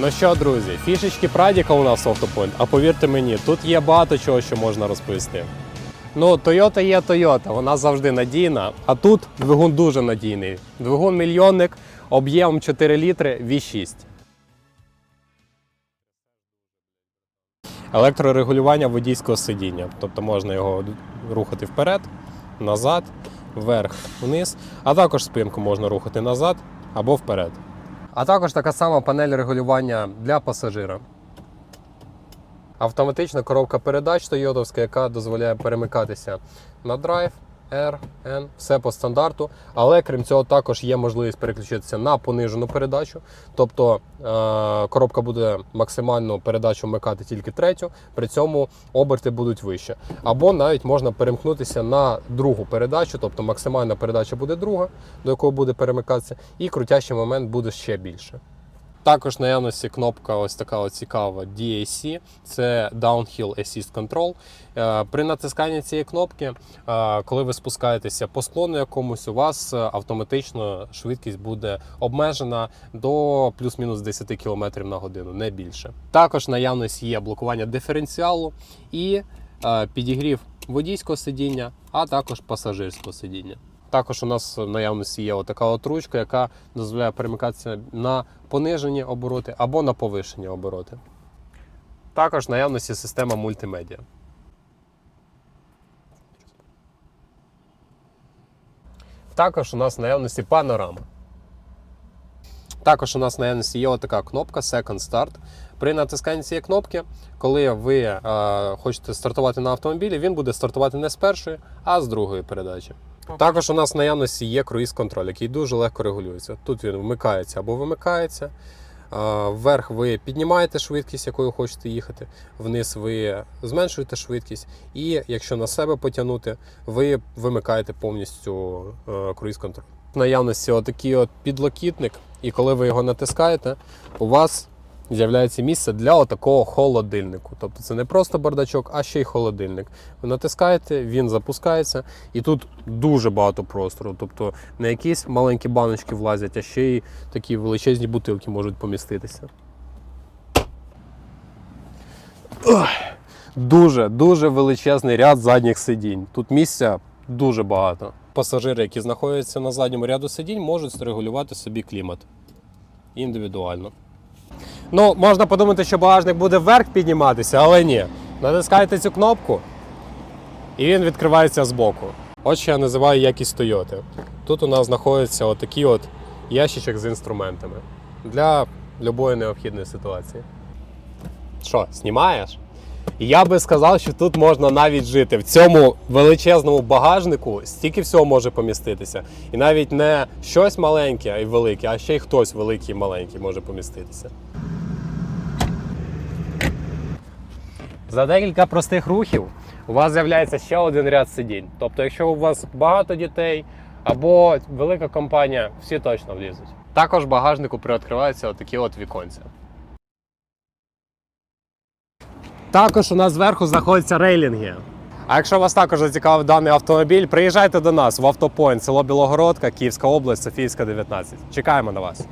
Ну що, друзі, фішечки Прадіка у нас автопойнт, а повірте мені, тут є багато чого, що можна розповісти. Ну, Toyota є Toyota, вона завжди надійна, а тут двигун дуже надійний. Двигун мільйонник, об'ємом 4 літри V6. Електрорегулювання водійського сидіння, тобто можна його рухати вперед, назад, вверх, вниз, а також спинку можна рухати назад або вперед. А також така сама панель регулювання для пасажира. Автоматична коробка передач Toyota, яка дозволяє перемикатися на драйв, R, N, все по стандарту. Але крім цього, також є можливість переключитися на понижену передачу. Тобто е- коробка буде максимальну передачу вмикати тільки третю, при цьому оберти будуть вище. Або навіть можна перемкнутися на другу передачу, тобто максимальна передача буде друга, до якої буде перемикатися, і крутящий момент буде ще більше. Також наявності кнопка ось така ось цікава DAC, це Downhill Assist Control. Е, При натисканні цієї кнопки, е, коли ви спускаєтеся по склону якомусь, у вас е, автоматично швидкість буде обмежена до плюс-мінус 10 км на годину, не більше. Також в наявності є блокування диференціалу і підігрів водійського сидіння, а також пасажирського сидіння. Також у нас в наявності є отака от ручка, яка дозволяє перемикатися на понижені обороти або на повишені обороти. Також в наявності система мультимедіа. Також у нас в наявності панорама. Також у нас в наявності є отака кнопка Second Start. При натисканні цієї кнопки, коли ви е, хочете стартувати на автомобілі, він буде стартувати не з першої, а з другої передачі. Також у нас в наявності є круїз-контроль, який дуже легко регулюється. Тут він вмикається або вимикається. Вверх ви піднімаєте швидкість, якою хочете їхати, вниз ви зменшуєте швидкість, і якщо на себе потягнути, ви вимикаєте повністю е, круїз-контроль. В наявності отакий от підлокітник, і коли ви його натискаєте, у вас з'являється місце для отакого холодильнику. Тобто це не просто бардачок, а ще й холодильник. Ви натискаєте, він запускається, і тут дуже багато простору. Тобто не якісь маленькі баночки влазять, а ще й такі величезні бутилки можуть поміститися. Дуже дуже величезний ряд задніх сидінь. Тут місця дуже багато. Пасажири, які знаходяться на задньому ряду сидінь, можуть регулювати собі клімат індивідуально. Ну, можна подумати, що багажник буде вверх підніматися, але ні. Натискаєте цю кнопку, і він відкривається збоку. От що я називаю якість Toyota. Тут у нас знаходиться отакий от ящичок з інструментами для будь-якої необхідної ситуації. Що, знімаєш? Я би сказав, що тут можна навіть жити. В цьому величезному багажнику стільки всього може поміститися. І навіть не щось маленьке і велике, а ще й хтось великий і маленький може поміститися. За декілька простих рухів у вас з'являється ще один ряд сидінь. Тобто, якщо у вас багато дітей або велика компанія, всі точно влізуть. Також багажнику приоткриваються отакі от віконця. Також у нас зверху знаходяться рейлінги. А якщо вас також зацікавив даний автомобіль, приїжджайте до нас в Автопойнт, село Білогородка, Київська область, Софійська, 19. Чекаємо на вас.